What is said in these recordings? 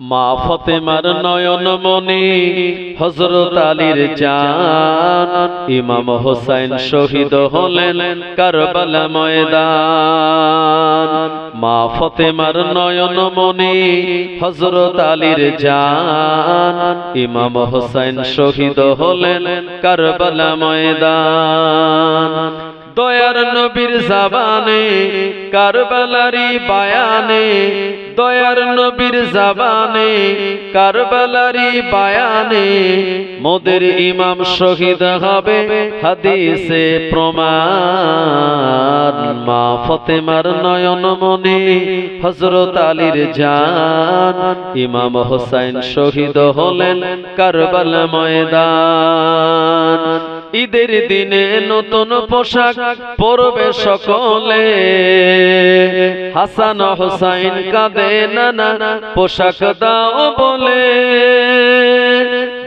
মা ফতেমার নয়ন মনি হজরত আলীর জান, ইমাম হোসাইন শহীদ হলেন কারবালা ময়দান। মা ফতেমার নয়ন মনি হজরত আলীর জান, ইমাম হোসাইন শহীদ হলেন কারবালা ময়দান। দয়ার নবীর জাবানে, কারবালারি বায়ানে, দয়ার নবীর জাবানে, কারবালারি বায়ানে, মোদের ইমাম শহীদ হবে হাদিসে প্রমাণ। মা ফতেমার নয়ন মনে হজরত আলীর জান, ইমাম হোসাইন শহীদ হলেন কারবালা ময়দান। ঈদের দিনে নতুন পোশাক পরবে সকলে। হাসান হোসাইন কাঁদে নানা পোশাক দাও বলে।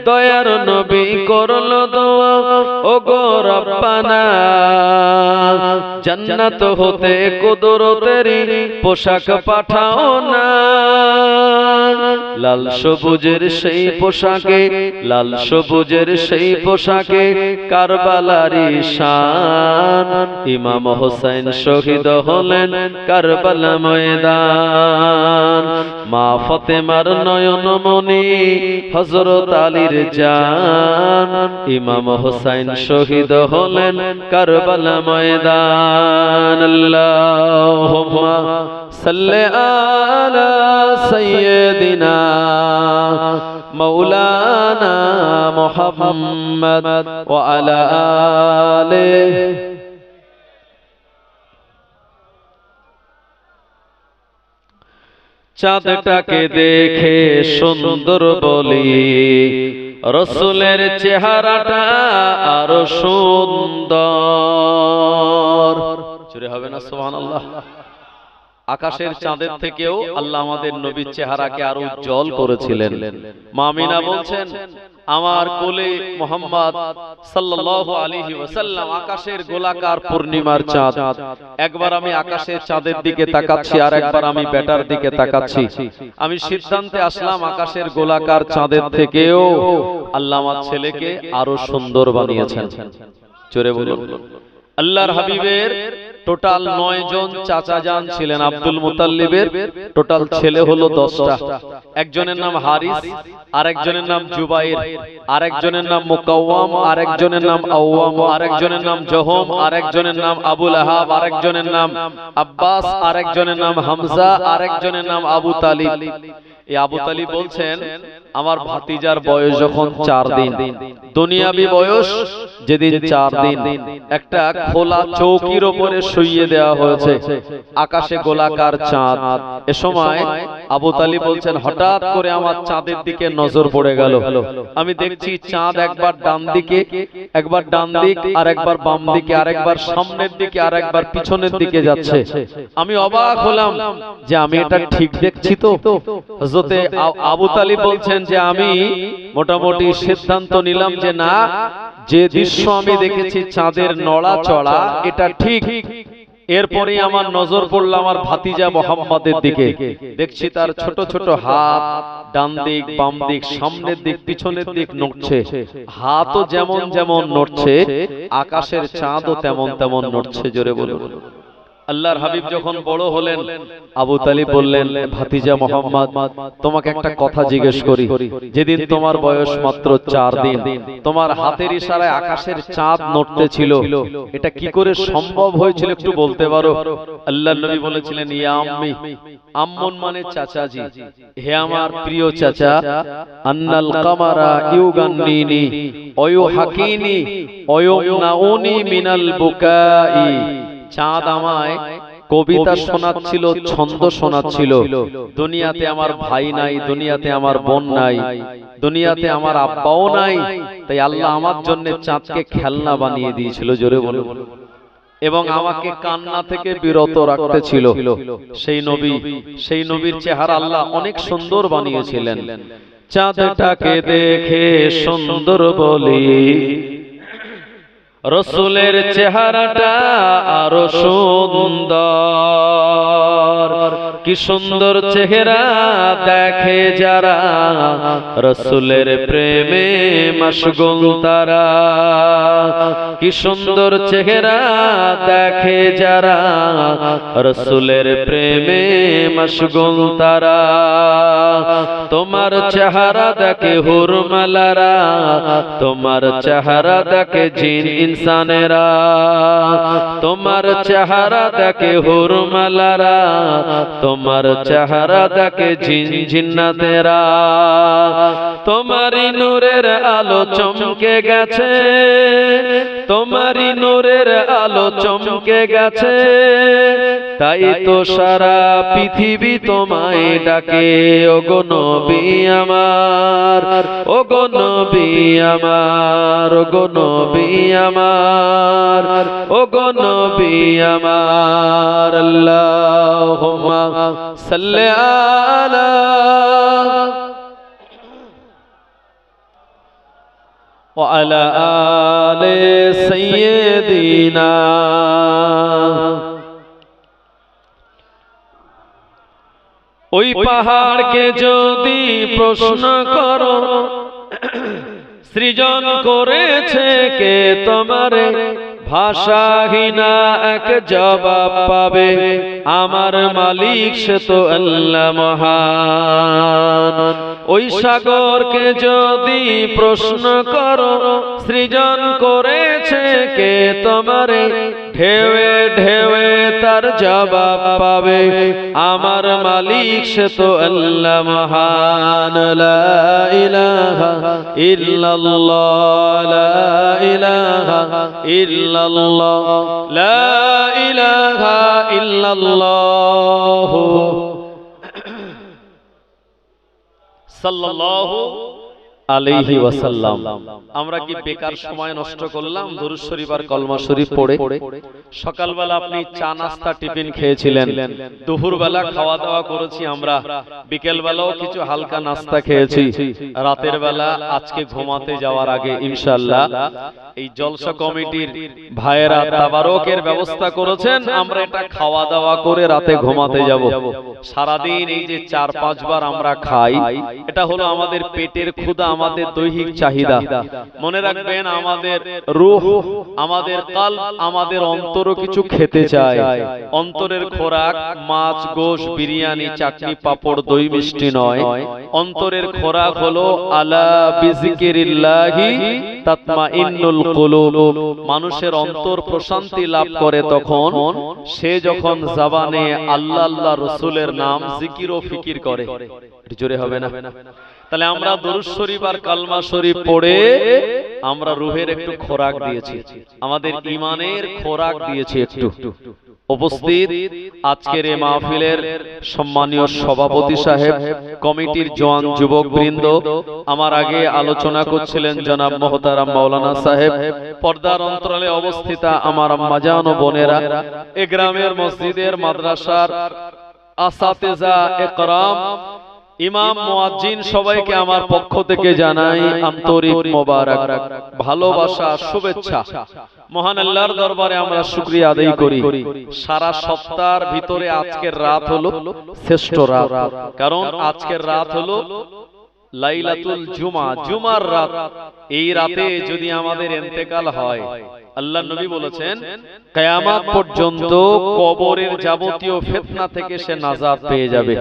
দয়ার নবী করল দোয়া ও গো জান্নাত হতে কুদরতেরি পোশাক পাঠাও না। লাল সবুজের সেই পোশাকে, লাল সবুজের সেই পোশাকে কারবালারি শান। ইমাম হোসেন শহীদ হলেন কারবালা ময়দান। মা ফতেমার নয়ন মনি হজরত আলীর জান। ইমাম হোসেন শহীদ হলেন কারবালা ময়দান। আল্লাহুম্মা সাল্লি আলা সাইয়্যিদিনা مولانا محمد وعلى آله চাঁদটাকে দেখে সুন্দর বলি রসুলের চেহারাটা আরো সুন্দর চুরি হবে না সুবহানাল্লাহ আকাশের চাঁদের থেকেও আল্লাহ আমাদের নবীর চেহারাকে আরও উজ্জ্বল করেছিলেন। মামিনা বলছেন আমার কোলে মোহাম্মদ সাল্লাল্লাহু আলাইহি ওয়াসাল্লাম আকাশের গোলাকার পূর্ণিমার চাঁদ। একবার আমি আকাশের চাঁদের দিকে তাকাচ্ছি আর একবার আমি বেটার দিকে তাকাচ্ছি। আমি সিদ্ধান্তে আসলাম আকাশের গোলাকার চাঁদের থেকেও আল্লাহ আমার ছেলেকে আরও সুন্দর বানিয়েছেন। চোরে বলুন। আল্লাহর হাবিবের টোটাল নয় জন চাচা যান ছিলেন আব্দুল মুতাল্লিবের টোটাল ছেলে হলো দশটা একজনের নাম হারিস আরেকজনের নাম জুবাইর আরেকজনের নাম মুকাওয়াম আরেকজনের নাম আওয়াম আরেকজনের নাম জহম আরেকজনের নাম আবুল আহাব আরেকজনের নাম আব্বাস আরেকজনের নাম হামজা আরেকজনের নাম আবু তালিব এই আবু তালিব বলছেন আমার ভাতিজার বয়স যখন চার দিন দুনিয়াবি বয়স যেদিন চার দিন একটা খোলা চৌকির ওপরে শুইয়ে দেওয়া হয়েছে আকাশে গোলাকার চাঁদ। এ সময় আবু তালিব বলছেন হঠাৎ করে আমার চাঁদের দিকে নজর পড়ে গেল। আমি দেখছি চাঁদ একবার ডান দিকে একবার ডান দিক আর একবার বাম দিকে আর একবার সামনের দিকে আর একবার পিছনের দিকে যাচ্ছে। আমি অবাক হলাম যে আমি এটা ঠিক দেখছি তো হজরতে আবু তালিব বলছেন যে আমি মোটামুটি সিদ্ধান্ত নিলাম যে না যে দৃশ্য আমি দেখেছি চাঁদের নড়া চড়া এটা ঠিক। এরপরে আমার নজর পড়ল আমার ভাতিজা মোহাম্মদের দিকে। দেখছি তার ছোট ছোট হাত ডান দিক বাম দিক সামনের দিক পিছনের দিক নড়ছে। হাতও যেমন যেমন নড়ছে আকাশের চাঁদও তেমন তেমন নড়ছে জোরে বলুন। আল্লাহর হাবিব যখন বড় হলেন আবু তালিব বললেন ভাতিজা মোহাম্মদ তোমাকে একটা কথা জিজ্ঞেস করি। যেদিন তোমার বয়স মাত্র চার দিন তোমার হাতের ইশারায় আকাশের চাঁদ নড়তে ছিল। এটা কি করে সম্ভব হয়েছিল একটু বলতে পারো? আল্লাহ নবী বলেছিলেন ইয়া আম্মি আম্মন মানে চাচাজি। হে আমার প্রিয় চাচা আন্নাল কামারা ইউগান্নিনি অয়ু হাকিনি অয়ুমনাউনি মিনাল বুকাই। চাঁদ আমায় কবিতা শোনাচ্ছিল ছন্দ শোনাচ্ছিল। দুনিয়াতে আমার ভাই নাই দুনিয়াতে আমার বোন নাই দুনিয়াতে আমার আব্বাও নাই। তাই আল্লাহ আমার জন্য চাঁদকে খেলনা বানিয়ে দিয়েছিল জোরে বলুন। এবং আমাকে কান্না থেকে বিরত রাখতে ছিল। সেই নবী সেই নবীর চেহারা আল্লাহ অনেক সুন্দর বানিয়েছিলেন। চাঁদটাকে দেখে সুন্দর বলি। রসুলের চেহারাটা আরও সুন্দর। কি সুন্দর চেহারা দেখে যারা রসুলের প্রেমে মশগুল তারা। কি সুন্দর চেহারা দেখে যারা রসুলের প্রেমে মশগুল তারা। তোমার চেহারা দেখে হুরমালারা, তোমার চেহারা দেখে জিন ইনসানেরা, তোমার চেহারা দেখে হুরমালারা, তোমার চেহারা দেখে জিন জিন্নাতেরা। তোমারই নূরের আলো চমকে গেছে, তোমারই নূরের আলো চমকে গেছে, তাই তো সারা পৃথিবী তোমায় ডাকে, ওগো নবী আমার ওগো নবী আমার ওগো নবী আমার ওগো নবী আমার আল্লাহুম্মা সাল্লি আলা وعلى آل سيدنا ওই পাহাড়কে যদি প্রশ্ন করো সৃজন করেছে কে তোমারে? ভাষাহীনা এক জবাব পাবে। আমার মালিক সে তো আল্লাহ মহান। ওই সাগরকে যদি প্রশ্ন করো সৃজন করেছে কে তোমারে? ঢেউে ঢেউে তার জবাব পাবে। আমার মালিক সে তো আল্লাহ মহান। লা ইলাহা ইল্লাল্লাহ, লা ইলাহা ইল্লাল্লাহ, লা ইলাহা ইল্লাল্লাহ। সাল্লাল্লাহু আলাইহি ওয়াসাল্লাম। আমরা কি বেকার সময় নষ্ট করলাম? দরুদ শরীফ আর কলমা শরীফ পড়ে। সকালবেলা আপনি চা নাস্তা টিফিন খেয়েছিলেন। দুপুরবেলা খাওয়া দাওয়া করেছি আমরা। বিকেল বেলাও কিছু হালকা নাস্তা খেয়েছি। রাতের বেলা আজকে ঘুমাতে যাওয়ার আগে ইনশাআল্লাহ এই জলসা কমিটির ভাইয়েরা তাবারকের ব্যবস্থা করেছেন। আমরা এটা খাওয়া দাওয়া করে রাতে ঘুমাতে যাব। সারাদিন এই যে চার পাঁচবার আমরা খাই এটা হলো আমাদের পেটের ক্ষুধা আমাদের দৈহিক চাহিদা। মনে রাখবেন আমাদের রূহ আমাদের কাল আমাদের অন্তরও কিছু খেতে চায়। অন্তরের খোরাক মাছ গোশ বিরিয়ানি চাটনি পাপড় দই মিষ্টি নয়। অন্তরের খোরাক হলো আলা বিজিকিরিল্লাহি তাতমাইন্নুল কুলুব। মানুষের অন্তর প্রশান্তি লাভ করে তখন সে যখন জবানে আল্লাহ আল্লাহ রসুলের নাম জিকির ও ফিকির করে। জোরে হবে না। তাহলে আমরা দরুদ শরীফ আর কালমা শরীফ পড়ে আমরা রুহের একটু খোরাক দিয়েছি। আমাদের ইমানের খোরাক দিয়েছি একটু। উপস্থিত আজকের এই মাহফিলের সম্মানীয় সভাপতি সাহেব কমিটির জওয়ান যুবক বৃন্দ আমার আগে আলোচনা করছিলেন জনাব মোহতারাম মাওলানা সাহেব। পর্দার অন্তরালে অবস্থিতা আমার আম্মাজান ও বোনেরা এ গ্রামের মসজিদের মাদ্রাসার আসাতেজা একরাম ইমাম মুয়াজ্জিন সবাইকে আমার পক্ষ থেকে জানাই আন্তরিক মোবারক ভালোবাসা শুভেচ্ছা। মহান আল্লাহর দরবারে আমরা শুকরিয়া আদায় করি। সারা সপ্তাহের ভিতরে আজকের রাত হলো শ্রেষ্ঠ রাত। কারণ আজকের রাত হলো লাইলাতুল জুমা। জুমার রাত। এই রাতে যদি আমাদের ইন্তেকাল হয়। আল্লাহ নবী বলেছেন কিয়ামত পর্যন্ত কবরের যাবতীয় ফিতনা থেকে সে নাজাত পেয়ে যাবে।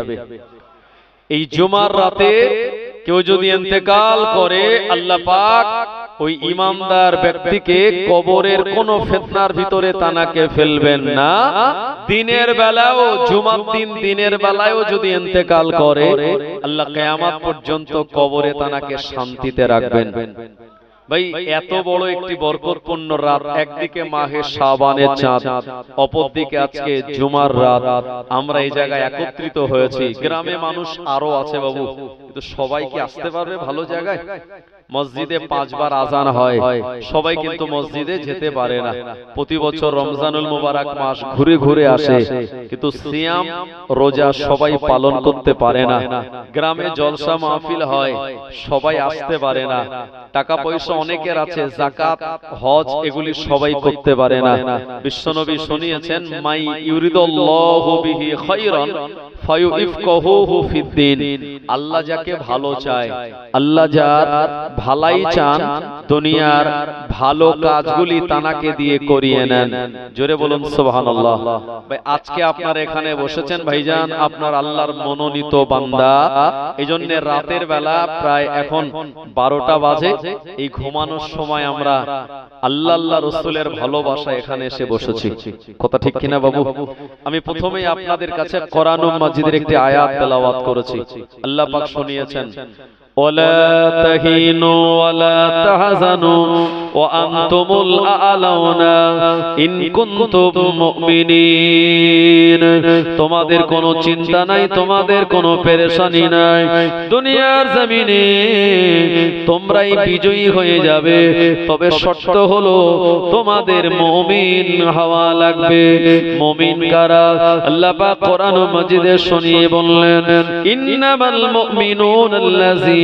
এই জুমার রাতে কেউ যদি এতেকাল করে আল্লাহ পাক ওই ইমামদার ব্যক্তিকে কবরের কোন ফেতনার ভিতরে তানাকে ফেলবেন না। দিনের বেলাও জুমার দিন দিনের বেলায়ও যদি এতেকাল করে আল্লাহ কেয়ামাত পর্যন্ত কবরে তানাকে শান্তিতে রাখবেন। ভাই, এত বড় একটি বরকতপূর্ণ রাত। একদিকে মাহে শাবানের চাঁদ, অপরদিকে আজকে জুমার রাত। আমরা এই জায়গায় একত্রিত হয়েছি। গ্রামে মানুষ আরও আছে বাবু। কিন্তু সবাই কি আসতে পারবে ভালো জায়গায়? মসজিদে পাঁচবার আজান হয়। সবাই কিন্তু মসজিদে যেতে পারে না। প্রতি বছর রমজানুল মুবারক মাস ঘুরে ঘুরে আসে। কিন্তু সিয়াম, রোজা সবাই পালন করতে পারে না। গ্রামে জলসা মাহফিল হয়। সবাই আসতে পারে না। টাকা পয়সা অনেকের আছে জাকাত হজ এগুলি সবাই করতে পারে না। বিশ্বনবী শুনিয়েছেন মাই ইউরিদুল্লাহু বিহি খায়রান ফায়ুইফকাহুহু ফিদ্দিন আল্লাহ যাকে ভালো চায় আল্লাহ যার ভালাই চান দুনিয়ার ভালো কাজগুলি তানাকে দিয়ে করিয়ে নেন। জোরে বলুন সুবহানাল্লাহ। ভাই আজকে আপনার এখানে বসেছেন ভাইজান আপনার আল্লাহর মনোনীত বান্দা। এজন্য রাতের বেলা প্রায় এখন বারোটা বাজে। এই ঘুমানোর সময় আমরা আল্লাহ আল্লাহ রসুলের ভালোবাসা এখানে এসে বসেছি। কথা ঠিক কিনা বাবু? আমি প্রথমেই আপনাদের কাছে কোরআন মাজিদের একটি আয়াত তেলাওয়াত করেছি। আল্লাহ পাক শুনিয়েছেন ولا تهينوا ولا تحزنوا وأنتم الأعلون إن كنتم مؤمنين তোমাদের কোনো চিন্তা নাই তোমাদের কোনো পেরেশানি নাই দুনিয়ার জমিনে তোমরাই বিজয়ী হয়ে যাবে তবে শর্ত হলো তোমাদের মুমিন হওয়া লাগবে মুমিন কারা আল্লাহ পাক কোরআন মাজিদে শুনিয়ে বললেন ইন্নামাল মুমিনুন আল্লাযীনা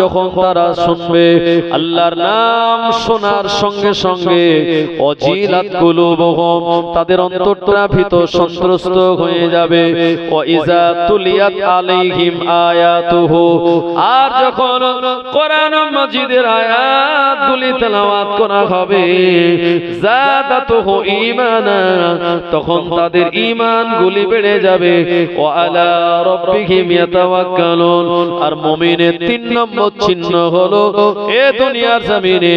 যখন তারা শুনবে, আল্লাহর নাম শোনার সঙ্গে সঙ্গে অজিলাত কুলুবহুম, তাদের অন্তরটা ভিতর সন্ত্রস্ত হয়ে যাবে। ও ইজা তুলিয়াত আলাইহিম আয়াতুহু, আর যখন কোরআন মাজিদের আয়াতগুলি তেলাওয়াত করা হবে জাদাতুহু ঈমানা, তখন তাদের ঈমান গুলি বেড়ে যাবে। ও আলা রাব্বিহিম ইয়াতাওয়াক্কালুন, আর মুমিনের তিন নম্বর চিহ্ন হলো এ দুনিয়ার জমিনে।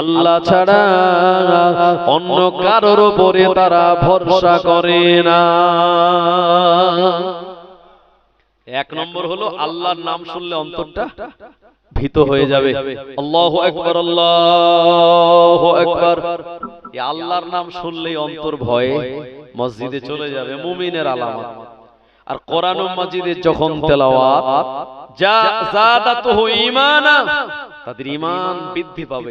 আল্লাহ ছাড়া অন্য কারোর উপরে তারা ভরসা করে না। এক নম্বর হলো আল্লাহর নাম শুনলে অন্তরটা ভীত হয়ে যাবে। আল্লাহু আকবার আল্লাহু আকবার। এই আল্লাহর নাম শুনলেই অন্তর ভয়ে মসজিদে চলে যাবে, মুমিনের আলামত। আর কোরআন মাজিদে যখন তেলাওয়াত যা জাদাতুহু ঈমানা তাদের ঈমান বৃদ্ধি পাবে।